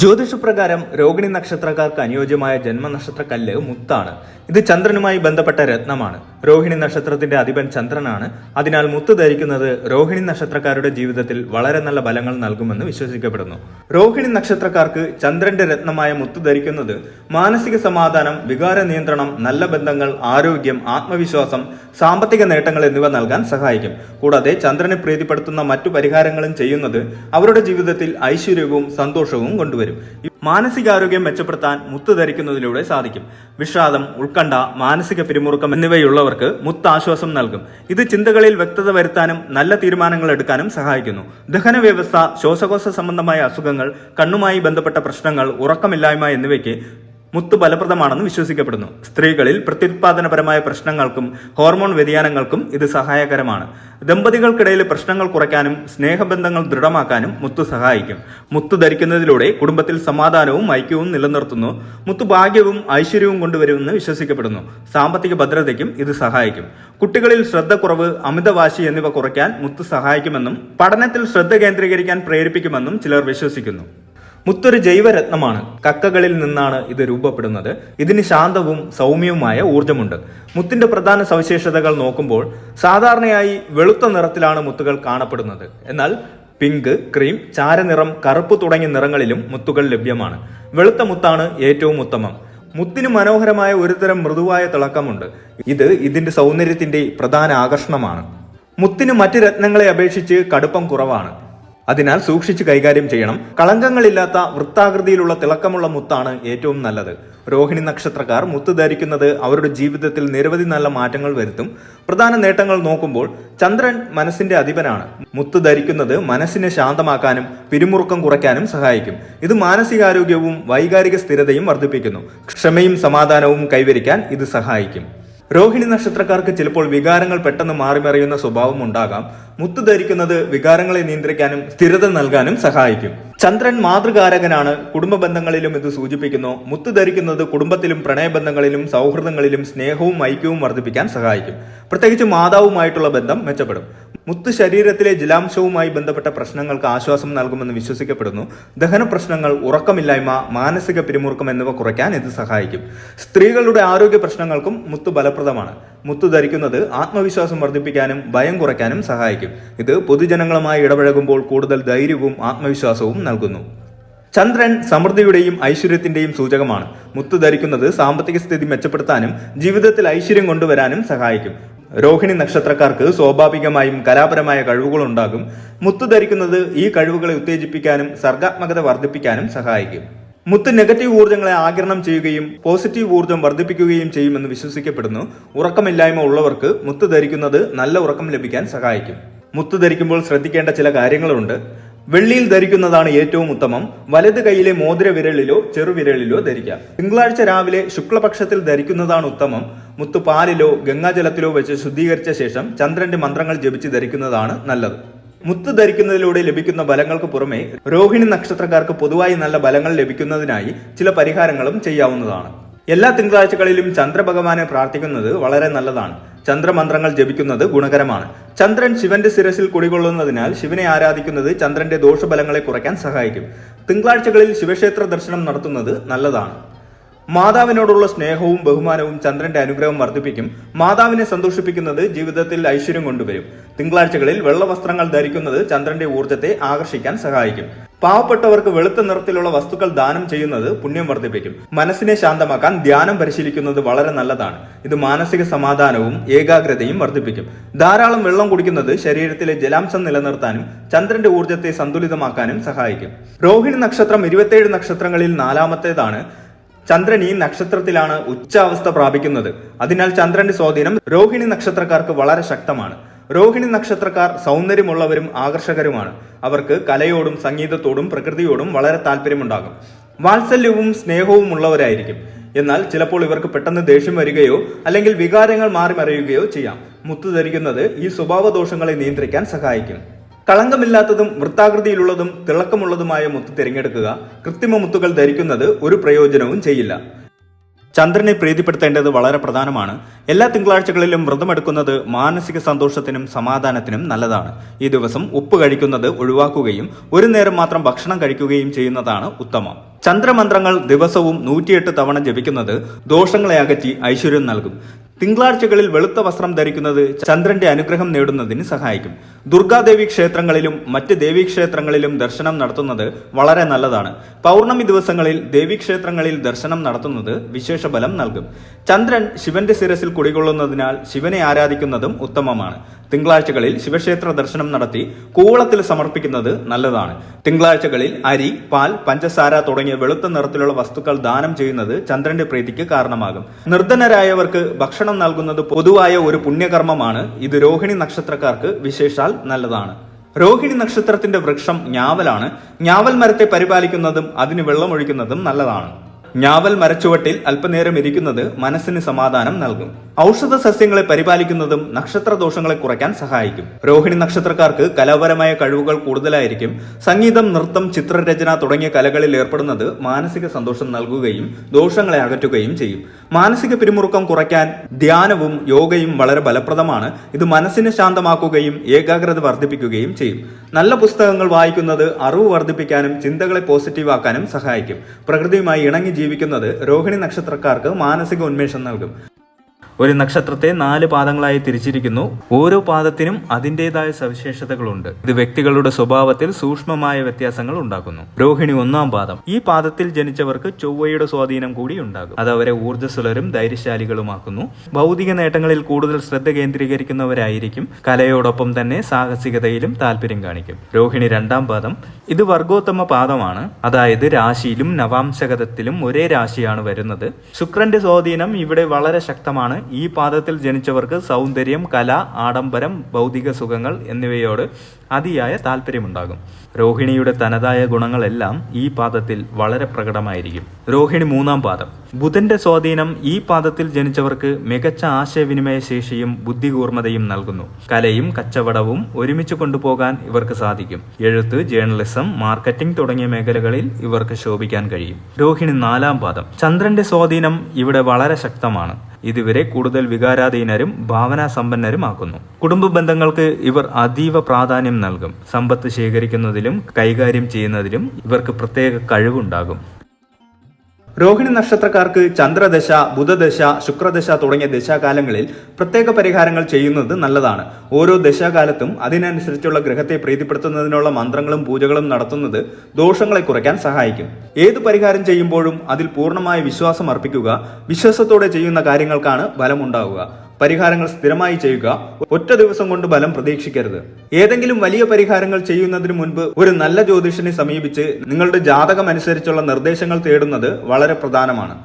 ജ്യോതിഷപ്രകാരം രോഹിണി നക്ഷത്രക്കാർക്ക് അനുയോജ്യമായ ജന്മനക്ഷത്ര കല്ല് മുത്താണ്. ഇത് ചന്ദ്രനുമായി ബന്ധപ്പെട്ട രത്നമാണ്. രോഹിണി നക്ഷത്രത്തിന്റെ അധിപൻ ചന്ദ്രനാണ്. അതിനാൽ മുത്ത് ധരിക്കുന്നത് രോഹിണി നക്ഷത്രക്കാരുടെ ജീവിതത്തിൽ വളരെ നല്ല ഫലങ്ങൾ നൽകുമെന്ന് വിശ്വസിക്കപ്പെടുന്നു. രോഹിണി നക്ഷത്രക്കാർക്ക് ചന്ദ്രന്റെ രത്നമായ മുത്ത് ധരിക്കുന്നത് മാനസിക സമാധാനം വികാര നിയന്ത്രണം നല്ല ബന്ധങ്ങൾ ആരോഗ്യം ആത്മവിശ്വാസം സാമ്പത്തിക നേട്ടങ്ങൾ എന്നിവ നൽകാൻ സഹായിക്കും. കൂടാതെ ചന്ദ്രനെ പ്രീതിപ്പെടുത്തുന്ന മറ്റു പരിഹാരങ്ങളും ചെയ്യുന്നത് അവരുടെ ജീവിതത്തിൽ ഐശ്വര്യവും സന്തോഷവും കൊണ്ടുവരും. മാനസികാരോഗ്യം മെച്ചപ്പെടുത്താൻ മുത്ത് ധരിക്കുന്നതിലൂടെ സാധിക്കും. വിഷാദം ഉത്കണ്ഠ മാനസിക പിരിമുറുക്കം എന്നിവയുള്ളവർക്ക് മുത്ത് ആശ്വാസം നൽകും. ഇത് ചിന്തകളിൽ വ്യക്തത വരുത്താനും നല്ല തീരുമാനങ്ങൾ എടുക്കാനും സഹായിക്കുന്നു. ദഹന വ്യവസ്ഥ ശ്വാസകോശ സംബന്ധമായ അസുഖങ്ങൾ കണ്ണുമായി ബന്ധപ്പെട്ട പ്രശ്നങ്ങൾ ഉറക്കമില്ലായ്മ എന്നിവയ്ക്ക് മുത്ത് ഫലപ്രദമാണെന്ന് വിശ്വസിക്കപ്പെടുന്നു. സ്ത്രീകളിൽ പ്രത്യുത്പാദനപരമായ പ്രശ്നങ്ങൾക്കും ഹോർമോൺ വ്യതിയാനങ്ങൾക്കും ഇത് സഹായകരമാണ്. ദമ്പതികൾക്കിടയിലെ പ്രശ്നങ്ങൾ കുറയ്ക്കാനും സ്നേഹബന്ധങ്ങൾ ദൃഢമാക്കാനും മുത്ത് സഹായിക്കും. മുത്ത് ധരിക്കുന്നതിലൂടെ കുടുംബത്തിൽ സമാധാനവും ഐക്യവും നിലനിർത്തുന്നു. മുത്ത് ഭാഗ്യവും ഐശ്വര്യവും കൊണ്ടുവരുമെന്ന് വിശ്വസിക്കപ്പെടുന്നു. സാമ്പത്തിക ഭദ്രതയ്ക്കും ഇത് സഹായിക്കും. കുട്ടികളിൽ ശ്രദ്ധക്കുറവ് അമിതവാശി എന്നിവ കുറയ്ക്കാൻ മുത്ത് സഹായിക്കുമെന്നും പഠനത്തിൽ ശ്രദ്ധ കേന്ദ്രീകരിക്കാൻ പ്രേരിപ്പിക്കുമെന്നും ചിലർ വിശ്വസിക്കുന്നു. മുത്തൊരു ജൈവരത്നമാണ്. കക്കകളിൽ നിന്നാണ് ഇത് രൂപപ്പെടുന്നത്. ഇതിന് ശാന്തവും സൗമ്യവുമായ ഊർജമുണ്ട് മുത്തിന്റെ പ്രധാന സവിശേഷതകൾ നോക്കുമ്പോൾ സാധാരണയായി വെളുത്ത നിറത്തിലാണ് മുത്തുകൾ കാണപ്പെടുന്നത്. എന്നാൽ പിങ്ക് ക്രീം ചാരനിറം കറുപ്പ് തുടങ്ങിയ നിറങ്ങളിലും മുത്തുകൾ ലഭ്യമാണ്. വെളുത്ത മുത്താണ് ഏറ്റവും ഉത്തമം. മുത്തിന് മനോഹരമായ ഒരുതരം മൃദുവായ തിളക്കമുണ്ട്. ഇത് ഇതിന്റെ സൗന്ദര്യത്തിന്റെ പ്രധാന ആകർഷണമാണ്. മുത്തിന് മറ്റു രത്നങ്ങളെ അപേക്ഷിച്ച് കടുപ്പം കുറവാണ്. അതിനാൽ സൂക്ഷിച്ച് കൈകാര്യം ചെയ്യണം. കളങ്കങ്ങളില്ലാത്ത വൃത്താകൃതിയിലുള്ള തിളക്കമുള്ള മുത്താണ് ഏറ്റവും നല്ലത്. രോഹിണി നക്ഷത്രക്കാർ മുത്ത് ധരിക്കുന്നത് അവരുടെ ജീവിതത്തിൽ നിരവധി നല്ല മാറ്റങ്ങൾ വരുത്തും. പ്രധാന നേട്ടങ്ങൾ നോക്കുമ്പോൾ ചന്ദ്രൻ മനസ്സിന്റെ അധിപനാണ്. മുത്ത് ധരിക്കുന്നത് മനസ്സിനെ ശാന്തമാക്കാനും പിരിമുറുക്കം കുറയ്ക്കാനും സഹായിക്കും. ഇത് മാനസികാരോഗ്യവും വൈകാരിക സ്ഥിരതയും വർദ്ധിപ്പിക്കുന്നു. ക്ഷമയും സമാധാനവും കൈവരിക്കാൻ ഇത് സഹായിക്കും. രോഹിണി നക്ഷത്രക്കാർക്ക് ചിലപ്പോൾ വികാരങ്ങൾ പെട്ടെന്ന് മാറിമറിയുന്ന സ്വഭാവം ഉണ്ടാകാം. മുത്ത് ധരിക്കുന്നത് വികാരങ്ങളെ നിയന്ത്രിക്കാനും സ്ഥിരത നൽകാനും സഹായിക്കും. ചന്ദ്രൻ മാതൃകാരകനാണ്. കുടുംബ ബന്ധങ്ങളിലും ഇത് സൂചിപ്പിക്കുന്നു. മുത്ത് ധരിക്കുന്നത് കുടുംബത്തിലും പ്രണയബന്ധങ്ങളിലും സൗഹൃദങ്ങളിലും സ്നേഹവും ഐക്യവും വർദ്ധിപ്പിക്കാൻ സഹായിക്കും. പ്രത്യേകിച്ച് മാതാവുമായിട്ടുള്ള ബന്ധം മെച്ചപ്പെടും. മുത്ത് ശരീരത്തിലെ ജലാംശവുമായി ബന്ധപ്പെട്ട പ്രശ്നങ്ങൾക്ക് ആശ്വാസം നൽകുമെന്ന് വിശ്വസിക്കപ്പെടുന്നു. ദഹന പ്രശ്നങ്ങൾ ഉറക്കമില്ലായ്മ മാനസിക പിരിമുറുക്കം എന്നിവ കുറയ്ക്കാൻ ഇത് സഹായിക്കും. സ്ത്രീകളുടെ ആരോഗ്യ പ്രശ്നങ്ങൾക്കും മുത്ത് ഫലപ്രദമാണ്. മുത്ത് ധരിക്കുന്നത് ആത്മവിശ്വാസം വർദ്ധിപ്പിക്കാനും ഭയം കുറയ്ക്കാനും സഹായിക്കും. ഇത് പൊതുജനങ്ങളുമായി ഇടപഴകുമ്പോൾ കൂടുതൽ ധൈര്യവും ആത്മവിശ്വാസവും നൽകുന്നു. ചന്ദ്രൻ സമൃദ്ധിയുടെയും ഐശ്വര്യത്തിന്റെയും സൂചകമാണ്. മുത്തു ധരിക്കുന്നത് സാമ്പത്തിക സ്ഥിതി മെച്ചപ്പെടുത്താനും ജീവിതത്തിൽ ഐശ്വര്യം കൊണ്ടുവരാനും സഹായിക്കും. രോഹിണി നക്ഷത്രക്കാർക്ക് സ്വാഭാവികമായും കലാപരമായ കഴിവുകൾ ഉണ്ടാകും. മുത്തു ധരിക്കുന്നത് ഈ കഴിവുകളെ ഉത്തേജിപ്പിക്കാനും സർഗാത്മകത വർദ്ധിപ്പിക്കാനും സഹായിക്കും. മുത്ത് നെഗറ്റീവ് ഊർജങ്ങളെ ആകിരണം ചെയ്യുകയും പോസിറ്റീവ് ഊർജം വർദ്ധിപ്പിക്കുകയും ചെയ്യുമെന്ന് വിശ്വസിക്കപ്പെടുന്നു. ഉറക്കമില്ലായ്മ ഉള്ളവർക്ക് മുത്ത് ധരിക്കുന്നത് നല്ല ഉറക്കം ലഭിക്കാൻ സഹായിക്കും. മുത്ത് ധരിക്കുമ്പോൾ ശ്രദ്ധിക്കേണ്ട ചില കാര്യങ്ങളുണ്ട്. വെള്ളിയിൽ ധരിക്കുന്നതാണ് ഏറ്റവും ഉത്തമം. വലത് കൈയിലെ മോതിര വിരലിലോ ചെറുവിരലിലോ ധരിക്കാം. തിങ്കളാഴ്ച രാവിലെ ശുക്ലപക്ഷത്തിൽ ധരിക്കുന്നതാണ് ഉത്തമം. മുത്ത് പാലിലോ ഗംഗാജലത്തിലോ വെച്ച് ശുദ്ധീകരിച്ച ശേഷം ചന്ദ്രന്റെ മന്ത്രങ്ങൾ ജപിച്ച് ധരിക്കുന്നതാണ് നല്ലത്. മുത്ത് ധരിക്കുന്നതിലൂടെ ലഭിക്കുന്ന ബലങ്ങൾക്ക് പുറമെ രോഹിണി നക്ഷത്രക്കാർക്ക് പൊതുവായി നല്ല ബലങ്ങൾ ലഭിക്കുന്നതിനായി ചില പരിഹാരങ്ങളും ചെയ്യാവുന്നതാണ്. എല്ലാ തിങ്കളാഴ്ചകളിലും ചന്ദ്രഭഗവാനെ പ്രാർത്ഥിക്കുന്നത് വളരെ നല്ലതാണ്. ചന്ദ്രമന്ത്രങ്ങൾ ജപിക്കുന്നത് ഗുണകരമാണ്. ചന്ദ്രൻ ശിവന്റെ ശിരസിൽ കുടികൊള്ളുന്നതിനാൽ ശിവനെ ആരാധിക്കുന്നത് ചന്ദ്രന്റെ ദോഷബലങ്ങളെ കുറയ്ക്കാൻ സഹായിക്കും. തിങ്കളാഴ്ചകളിൽ ശിവക്ഷേത്ര ദർശനം നടത്തുന്നത് നല്ലതാണ്. മാതാവിനോടുള്ള സ്നേഹവും ബഹുമാനവും ചന്ദ്രന്റെ അനുഗ്രഹം വർദ്ധിപ്പിക്കും. മാതാവിനെ സന്തോഷിപ്പിക്കുന്നത് ജീവിതത്തിൽ ഐശ്വര്യം കൊണ്ടുവരും. തിങ്കളാഴ്ചകളിൽ വെള്ള വസ്ത്രങ്ങൾ ധരിക്കുന്നത് ചന്ദ്രന്റെ ഊർജത്തെ ആകർഷിക്കാൻ സഹായിക്കും. പാവപ്പെട്ടവർക്ക് വെളുത്ത നിറത്തിലുള്ള വസ്തുക്കൾ ദാനം ചെയ്യുന്നത് പുണ്യം വർദ്ധിപ്പിക്കും. മനസ്സിനെ ശാന്തമാക്കാൻ ധ്യാനം പരിശീലിക്കുന്നത് വളരെ നല്ലതാണ്. ഇത് മാനസിക സമാധാനവും ഏകാഗ്രതയും വർദ്ധിപ്പിക്കും. ധാരാളം വെള്ളം കുടിക്കുന്നത് ശരീരത്തിലെ ജലാംശം നിലനിർത്താനും ചന്ദ്രന്റെ ഊർജത്തെ സന്തുലിതമാക്കാനും സഹായിക്കും. രോഹിണി നക്ഷത്രം ഇരുപത്തിയേഴ് നക്ഷത്രങ്ങളിൽ നാലാമത്തേതാണ്. ചന്ദ്രൻ ഈ നക്ഷത്രത്തിലാണ് ഉച്ചാവസ്ഥ പ്രാപിക്കുന്നത്. അതിനാൽ ചന്ദ്രന്റെ സ്വാധീനം രോഹിണി നക്ഷത്രക്കാർക്ക് വളരെ ശക്തമാണ്. രോഹിണി നക്ഷത്രക്കാർ സൗന്ദര്യമുള്ളവരും ആകർഷകരുമാണ്. അവർക്ക് കലയോടും സംഗീതത്തോടും പ്രകൃതിയോടും വളരെ താല്പര്യമുണ്ടാകും. വാത്സല്യവും സ്നേഹവും ഉള്ളവരായിരിക്കും. എന്നാൽ ചിലപ്പോൾ ഇവർക്ക് പെട്ടെന്ന് ദേഷ്യം വരികയോ അല്ലെങ്കിൽ വികാരങ്ങൾ മാറി മറിയുകയോ ചെയ്യാം. മുത്തു ധരിക്കുന്നത് ഈ സ്വഭാവദോഷങ്ങളെ നിയന്ത്രിക്കാൻ സഹായിക്കും. കളങ്കമില്ലാത്തതും വൃത്താകൃതിയിലുള്ളതും തിളക്കമുള്ളതുമായ മുത്ത് തിരഞ്ഞെടുക്കുക കൃത്രിമ മുത്തുകൾ ധരിക്കുന്നത് ഒരു പ്രയോജനവും ചെയ്യില്ല. ചന്ദ്രനെ പ്രീതിപ്പെടുത്തേണ്ടത് വളരെ പ്രധാനമാണ്. എല്ലാ തിങ്കളാഴ്ചകളിലും വ്രതമെടുക്കുന്നത് മാനസിക സന്തോഷത്തിനും സമാധാനത്തിനും നല്ലതാണ്. ഈ ദിവസം ഉപ്പ് കഴിക്കുന്നത് ഒഴിവാക്കുകയും ഒരു നേരം മാത്രം ഭക്ഷണം കഴിക്കുകയും ചെയ്യുന്നതാണ് ഉത്തമം. ചന്ദ്രമന്ത്രങ്ങൾ ദിവസവും നൂറ്റിയെട്ട് തവണ ജപിക്കുന്നത് ദോഷങ്ങളെ അകറ്റി ഐശ്വര്യം നൽകും. തിങ്കളാഴ്ചകളിൽ വെളുത്ത വസ്ത്രം ധരിക്കുന്നത് ചന്ദ്രന്റെ അനുഗ്രഹം നേടുന്നതിന് സഹായിക്കും. ദുർഗാദേവി ക്ഷേത്രങ്ങളിലും മറ്റ് ദേവീക്ഷേത്രങ്ങളിലും ദർശനം നടത്തുന്നത് വളരെ നല്ലതാണ്. പൗർണമി ദിവസങ്ങളിൽ ദേവീക്ഷേത്രങ്ങളിൽ ദർശനം നടത്തുന്നത് വിശേഷബലം നൽകും. ചന്ദ്രൻ ശിവന്റെ ശിരസിൽ കുടികൊള്ളുന്നതിനാൽ ശിവനെ ആരാധിക്കുന്നതും ഉത്തമമാണ്. തിങ്കളാഴ്ചകളിൽ ശിവക്ഷേത്ര ദർശനം നടത്തി കൂവളത്തിൽ സമർപ്പിക്കുന്നത് നല്ലതാണ്. തിങ്കളാഴ്ചകളിൽ അരി പാൽ പഞ്ചസാര തുടങ്ങിയ വെളുത്ത നിറത്തിലുള്ള വസ്തുക്കൾ ദാനം ചെയ്യുന്നത് ചന്ദ്രന്റെ പ്രീതിക്ക് കാരണമാകും. നിർധനരായവർക്ക് ഭക്ഷണം നൽകുന്നത് പൊതുവായ ഒരു പുണ്യകർമ്മമാണ്. ഇത് രോഹിണി നക്ഷത്രക്കാർക്ക് വിശേഷാൽ നല്ലതാണ്. രോഹിണി നക്ഷത്രത്തിന്റെ വൃക്ഷം ഞാവലാണ്. ഞാവൽ മരത്തെ പരിപാലിക്കുന്നതും അതിന് വെള്ളമൊഴിക്കുന്നതും നല്ലതാണ്. ഞാവൽ മരച്ചുവട്ടിൽ അല്പനേരം ഇരിക്കുന്നത് മനസ്സിന് സമാധാനം നൽകും. ഔഷധ സസ്യങ്ങളെ പരിപാലിക്കുന്നതും നക്ഷത്ര ദോഷങ്ങളെ കുറയ്ക്കാൻ സഹായിക്കും. രോഹിണി നക്ഷത്രക്കാർക്ക് കലാപരമായ കഴിവുകൾ കൂടുതലായിരിക്കും. സംഗീതം നൃത്തം ചിത്രരചന തുടങ്ങിയ കലകളിൽ ഏർപ്പെടുന്നത് മാനസിക സന്തോഷം നൽകുകയും ദോഷങ്ങളെ അകറ്റുകയും ചെയ്യും. മാനസിക പിരിമുറുക്കം കുറയ്ക്കാൻ ധ്യാനവും യോഗയും വളരെ ഫലപ്രദമാണ്. ഇത് മനസ്സിനെ ശാന്തമാക്കുകയും ഏകാഗ്രത വർദ്ധിപ്പിക്കുകയും ചെയ്യും. നല്ല പുസ്തകങ്ങൾ വായിക്കുന്നത് അറിവ് വർദ്ധിപ്പിക്കാനും ചിന്തകളെ പോസിറ്റീവ് ആക്കാനും സഹായിക്കും. പ്രകൃതിയുമായി ഇണങ്ങി ജീവിക്കുന്നത് രോഹിണി നക്ഷത്രക്കാർക്ക് മാനസിക ഉന്മേഷം നൽകും. ഒരു നക്ഷത്രത്തെ നാല് പാദങ്ങളായി തിരിച്ചിരിക്കുന്നു. ഓരോ പാദത്തിനും അതിന്റെതായ സവിശേഷതകളുണ്ട്. ഇത് വ്യക്തികളുടെ സ്വഭാവത്തിൽ സൂക്ഷ്മമായ വ്യത്യാസങ്ങൾ ഉണ്ടാക്കുന്നു. രോഹിണി ഒന്നാം പാദം. ഈ പാദത്തിൽ ജനിച്ചവർക്ക് ചൊവ്വയുടെ സ്വാധീനം കൂടി ഉണ്ടാകും. അത് അവരെ ഊർജസ്വലരും ധൈര്യശാലികളുമാക്കുന്നു. ഭൗതിക നേട്ടങ്ങളിൽ കൂടുതൽ ശ്രദ്ധ കേന്ദ്രീകരിക്കുന്നവരായിരിക്കും. കലയോടൊപ്പം തന്നെ സാഹസികതയിലും താല്പര്യം കാണിക്കും. രോഹിണി രണ്ടാം പാദം. ഇത് വർഗോത്തമ പാദമാണ്. അതായത് രാശിയിലും നവാംശകതത്തിലും ഒരേ രാശിയാണ് വരുന്നത്. ശുക്രന്റെ സ്വാധീനം ഇവിടെ വളരെ ശക്തമാണ്. ഈ പാദത്തിൽ ജനിച്ചവർക്ക് സൗന്ദര്യം കല ആഡംബരം ഭൗതിക സുഖങ്ങൾ എന്നിവയോട് അതിയായ താല്പര്യമുണ്ടാകും രോഹിണിയുടെ തനതായ ഗുണങ്ങളെല്ലാം ഈ പാദത്തിൽ വളരെ പ്രകടമായിരിക്കും. രോഹിണി മൂന്നാം പാദം. ബുധന്റെ സ്വാധീനം ഈ പാദത്തിൽ ജനിച്ചവർക്ക് മികച്ച ആശയവിനിമയ ശേഷിയും ബുദ്ധികൂർമ്മതയും നൽകുന്നു. കലയും കച്ചവടവും ഒരുമിച്ച് കൊണ്ടുപോകാൻ ഇവർക്ക് സാധിക്കും. എഴുത്ത് ജേർണലിസം മാർക്കറ്റിംഗ് തുടങ്ങിയ മേഖലകളിൽ ഇവർക്ക് ശോഭിക്കാൻ കഴിയും. രോഹിണി നാലാം പാദം. ചന്ദ്രന്റെ സ്വാധീനം ഇവിടെ വളരെ ശക്തമാണ്. ഇതുവരെ കൂടുതൽ വികാരാധീനരും ഭാവനാസമ്പന്നരുമാക്കുന്നു കുടുംബ ബന്ധങ്ങൾക്ക് ഇവർ അതീവ പ്രാധാന്യം നൽകും. സമ്പത്ത് ശേഖരിക്കുന്നതിലും കൈകാര്യം ചെയ്യുന്നതിലും ഇവർക്ക് പ്രത്യേക കഴിവുണ്ടാകും. രോഹിണി നക്ഷത്രക്കാർക്ക് ചന്ദ്രദശ ബുധദശ ശുക്രദശ തുടങ്ങിയ ദശാകാലങ്ങളിൽ പ്രത്യേക പരിഹാരങ്ങൾ ചെയ്യുന്നത് നല്ലതാണ്. ഓരോ ദശാകാലത്തും അതിനനുസരിച്ചുള്ള ഗ്രഹത്തെ പ്രീതിപ്പെടുത്തുന്നതിനുള്ള മന്ത്രങ്ങളും പൂജകളും നടത്തുന്നത് ദോഷങ്ങളെ കുറയ്ക്കാൻ സഹായിക്കും. ഏത് പരിഹാരം ചെയ്യുമ്പോഴും അതിൽ പൂർണമായ വിശ്വാസം അർപ്പിക്കുക വിശ്വാസത്തോടെ ചെയ്യുന്ന കാര്യങ്ങൾക്കാണ് ഫലമുണ്ടാവുക. പരിഹാരങ്ങൾ സ്ഥിരമായി ചെയ്യുക ഒറ്റ ദിവസം കൊണ്ട് ഫലം പ്രതീക്ഷിക്കരുത്. ഏതെങ്കിലും വലിയ പരിഹാരങ്ങൾ ചെയ്യുന്നതിന് മുൻപ് ഒരു നല്ല ജ്യോതിഷനെ സമീപിച്ച് നിങ്ങളുടെ ജാതകം അനുസരിച്ചുള്ള നിർദ്ദേശങ്ങൾ തേടുന്നത് വളരെ പ്രധാനമാണ്.